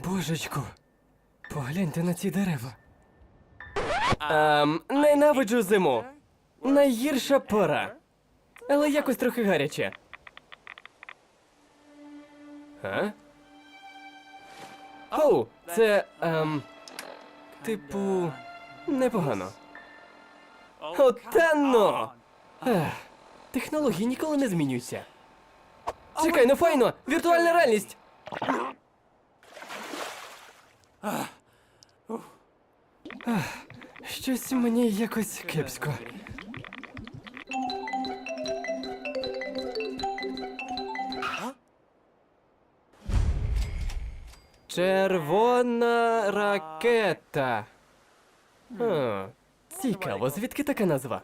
Божечку, погляньте на ці дерева. Ем, ненавиджу зиму. Найгірша пора. Але якось трохи гаряче. А? Оу, це. Ем, типу. непогано. От та ну! Ех, технології ніколи не змінюються. Чекай, ну файно! Віртуальна реальність! Щось мені якось кепсько. Червона ракета. А, цікаво, звідки така назва?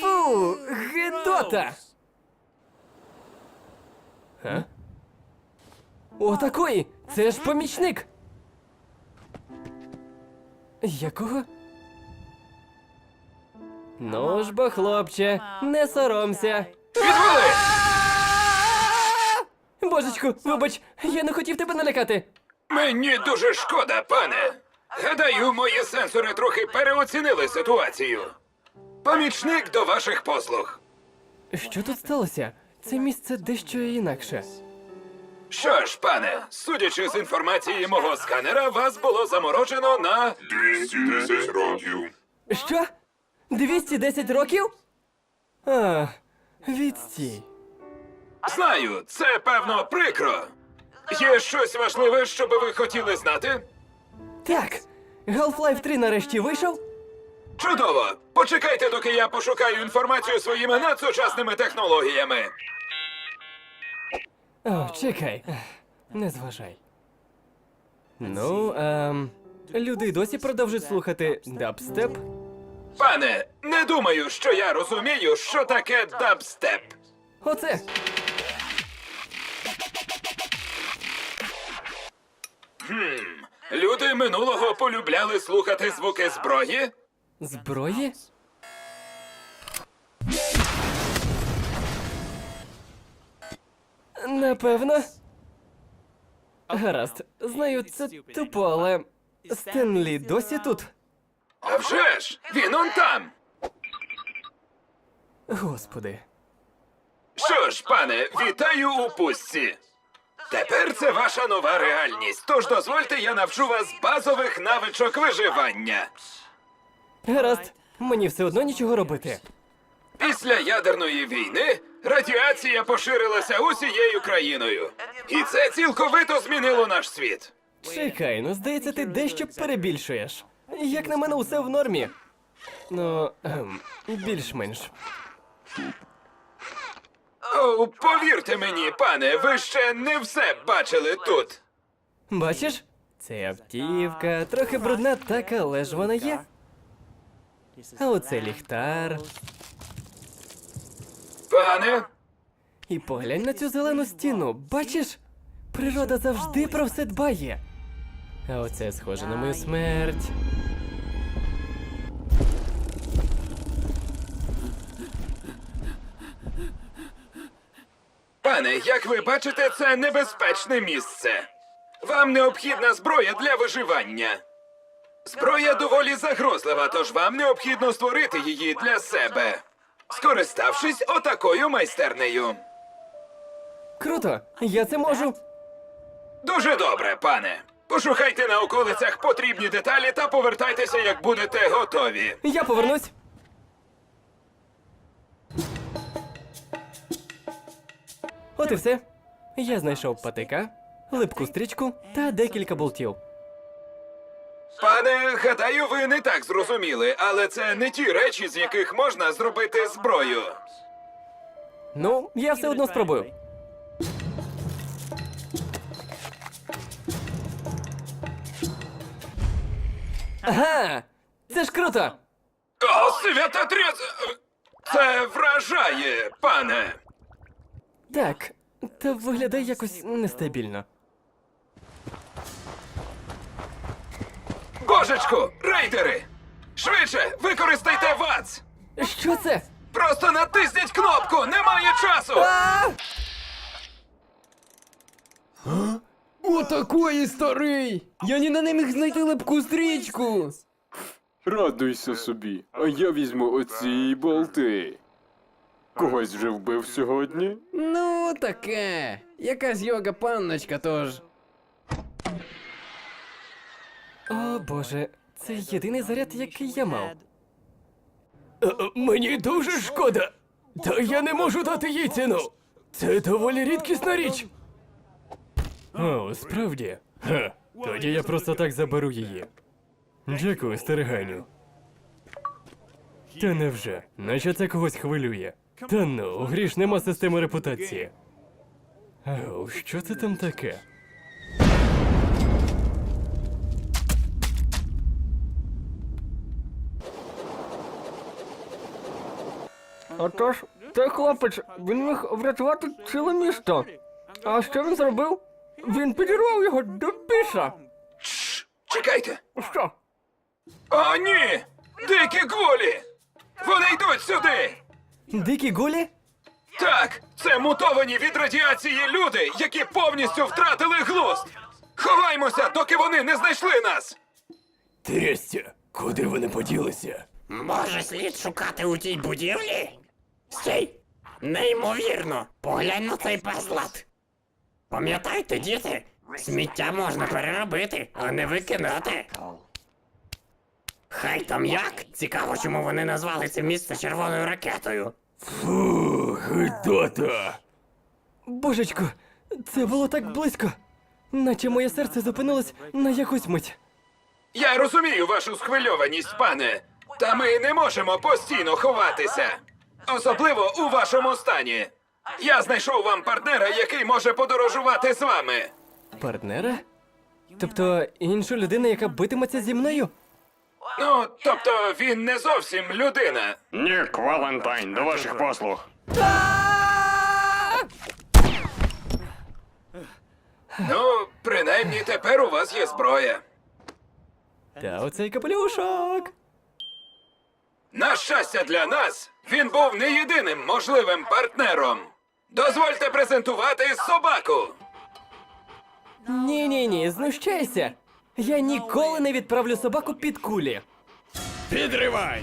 Фу, гидота! А? О, такої! Це ж помічник! Якого? Ну ж бо, хлопче, не соромся. Відвали! Божечку, вибач, я не хотів тебе налякати. Мені дуже шкода, пане. Гадаю, мої сенсори трохи переоцінили ситуацію. Помічник до ваших послуг. Що тут сталося? Це місце дещо інакше. Що ж, пане, судячи з інформації мого сканера, вас було заморожено на 210 років. Що? 210 років? А, відстій. Знаю, це певно прикро. Є щось важливе, що би ви хотіли знати? Так, Half-Life 3 нарешті вийшов? Чудово! Почекайте, доки я пошукаю інформацію своїми надсучасними технологіями. О, чекай. Не зважай. Ну, ем. Люди й досі продовжують слухати дабстеп. Пане, не думаю, що я розумію, що таке дабстеп. Оце. Люди минулого полюбляли слухати звуки зброї. Зброї? Напевно. Гаразд, знаю, це тупо, але. Стенлі досі тут. А вже ж! Він он там! Господи. Що ж, пане, вітаю у пустці. Тепер це ваша нова реальність, тож дозвольте я навчу вас базових навичок виживання. Гаразд, мені все одно нічого робити. Після ядерної війни радіація поширилася усією країною. І це цілковито змінило наш світ. Чекай, ну здається, ти дещо перебільшуєш. Як на мене, усе в нормі. Ну, ем, більш-менш. О, повірте мені, пане, ви ще не все бачили тут. Бачиш? Це автівка, трохи брудна, так, але ж вона є. А оце ліхтар. Пане, І поглянь на цю зелену стіну, бачиш? Природа завжди про все дбає. А оце схоже на мою смерть. пане, як ви бачите, це небезпечне місце. Вам необхідна зброя для виживання. Зброя доволі загрозлива, тож вам необхідно створити її для себе, скориставшись отакою майстернею. Круто, я це можу. Дуже добре, пане. Пошукайте на околицях потрібні деталі та повертайтеся, як будете готові. Я повернусь. От і все. Я знайшов патика, липку стрічку та декілька болтів. Пане, гадаю, ви не так зрозуміли, але це не ті речі, з яких можна зробити зброю. Ну, я все одно спробую. Ага! Це ж круто! О, свята тряс... Це вражає, пане. Так, та виглядає якось нестабільно. Божечку, рейдери! Швидше, використайте ВАЦ! Що це? Просто натисніть кнопку, немає часу! Отакої старий! Я ні на не міг знайти липку стрічку. Радуйся собі, а я візьму оці болти. Когось вже вбив сьогодні? Ну, таке. Якась йога панночка тож. О боже, це єдиний заряд, який я мав. Е, Мені дуже шкода. Та я не можу дати їй ціну. Це доволі рідкісна річ. О, справді? Ха, тоді я просто так заберу її. Дякую, стереганю. Та невже, наче це когось хвилює. Та ну, у грі ж нема системи репутації. Ау, що це там таке? Отож, той хлопець, він міг врятувати ціле місто. А що він зробив? Він підірвав його до біса. Шш, чекайте. Що? О, ні! Дикі гулі! Вони йдуть сюди! Дикі гулі? Так, це мутовані від радіації люди, які повністю втратили глузд! Ховаймося, доки вони не знайшли нас! Трястя, куди вони поділися? Може, слід шукати у тій будівлі? Стій! Неймовірно! Поглянь на цей безлад! Пам'ятайте, діти, сміття можна переробити, а не викидати. Хай там як. Цікаво, чому вони назвали це місце червоною ракетою. Гидота! Божечко, це було так близько. Наче моє серце зупинилось на якусь мить. Я розумію вашу схвильованість, пане, та ми не можемо постійно ховатися. Особливо у вашому стані. Я знайшов вам партнера, який може подорожувати з вами. Партнера? Тобто іншу людину, яка битиметься зі мною? Ну, тобто він не зовсім людина. Нік Валентайн, до ваших послуг. Ну, принаймні тепер у вас є зброя. Та оцей капелюшок. На щастя для нас, він був не єдиним можливим партнером. Дозвольте презентувати собаку. Ні, ні, ні, знущайся. Я ніколи не відправлю собаку під кулі. Підривай!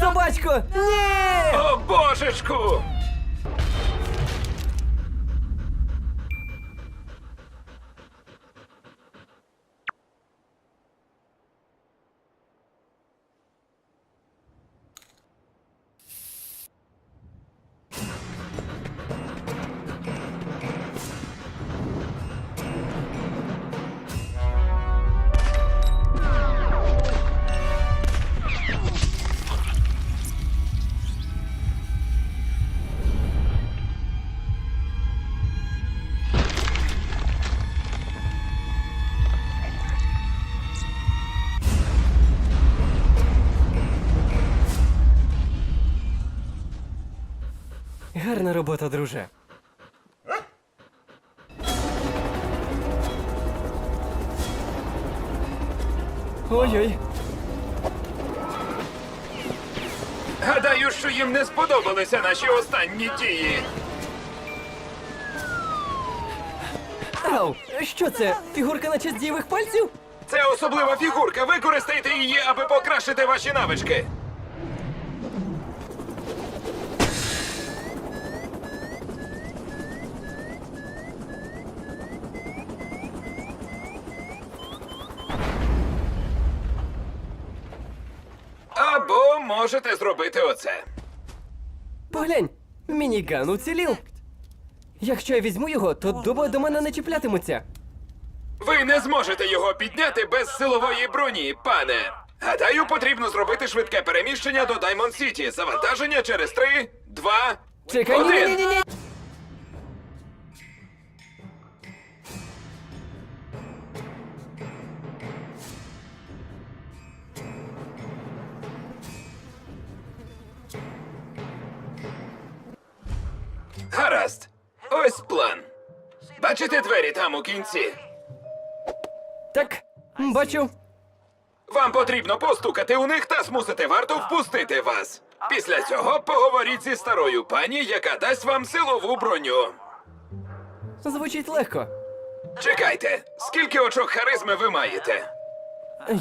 Собачко! Ні! О, божечку! Гарна робота, друже. Ой-ой. Гадаю, що їм не сподобалися наші останні дії. Ау! Що це? Фігурка на честь дієвих пальців? Це особлива фігурка. Використайте її, аби покращити ваші навички. Можете зробити оце. Поглянь, мініган уцілів. Якщо я візьму його, то дуби до мене не чіплятимуться. Ви не зможете його підняти без силової броні, пане. Гадаю, потрібно зробити швидке переміщення до Даймонд Сіті. Завантаження через три, два, Чекай, ні, один. ні, ні, ні. Гаразд. Ось план. Бачите двері там у кінці? Так, бачу. Вам потрібно постукати у них та змусити варту впустити вас. Після цього поговоріть зі старою пані, яка дасть вам силову броню. Звучить легко. Чекайте, скільки очок харизми ви маєте?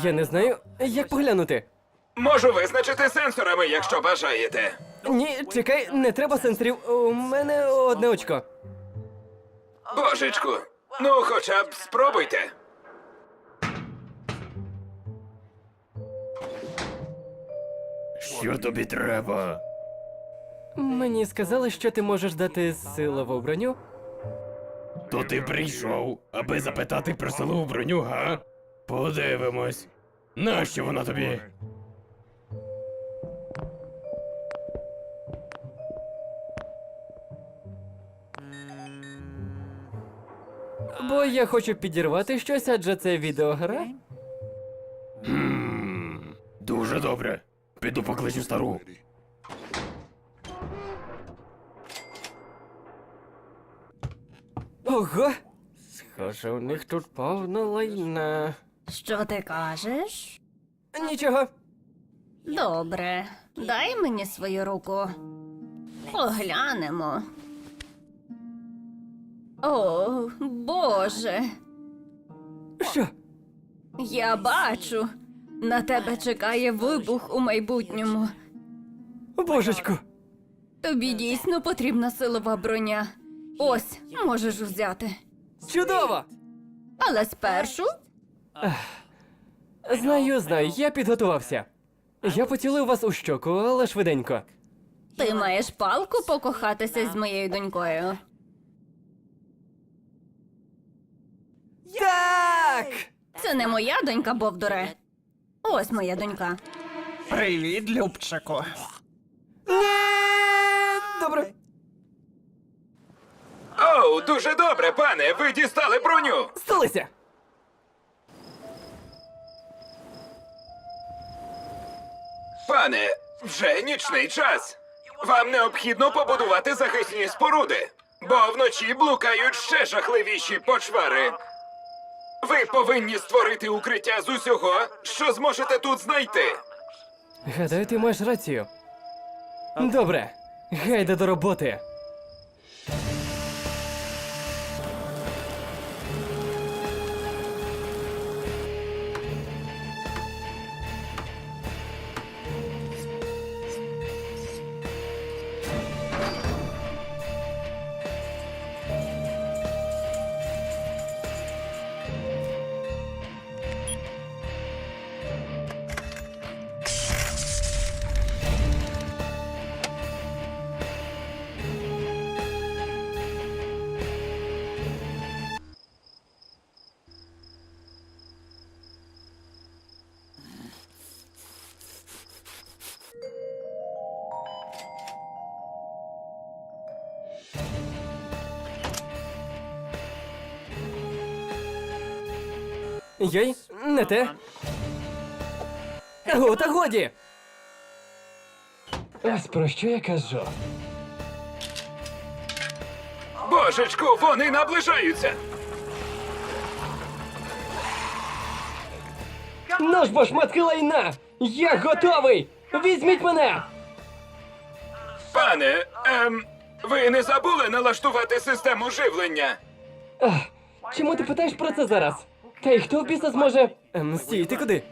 Я не знаю, як поглянути. Можу визначити сенсорами, якщо бажаєте. Ні, чекай, не треба сенсорів. У мене одне очко. Божечку, ну хоча б спробуйте. Що тобі треба? Мені сказали, що ти можеш дати силову броню. То ти прийшов, аби запитати про силову броню, га? Подивимось. Нащо вона тобі? Бо я хочу підірвати щось, адже це відеогра. Дуже добре. Піду покличу стару. Ого! Схоже, у них тут повно лайна. Що ти кажеш? Нічого. Добре, дай мені свою руку. Поглянемо. О, Боже, Що? я бачу. На тебе чекає вибух у майбутньому. Божечку! Тобі дійсно потрібна силова броня. Ось, можеш взяти. Чудово! Але спершу Знаю, знаю, я підготувався. Я поцілив вас у щоку, але швиденько. ти маєш палку покохатися з моєю донькою. Так! Це не моя донька, Бовдуре. Ось моя донька. Привіт, Любчику. Добре. Оу, дуже добре, пане. Ви дістали броню. Сталися! Пане, вже нічний час. Вам необхідно побудувати захисні споруди, бо вночі блукають ще жахливіші почвари. Ви повинні створити укриття з усього, що зможете тут знайти. Гадаю, ти маєш рацію. Добре, гайда до роботи. Йой, не те. О, та годі! Ось про що я кажу. Божечку, вони наближаються. Ну ж бо шматки лайна! Я готовий! Візьміть мене! Пане, ем, ви не забули налаштувати систему живлення? Чому ти питаєш про це зараз? Та й хто в біса зможе. Ем, стій, ти куди?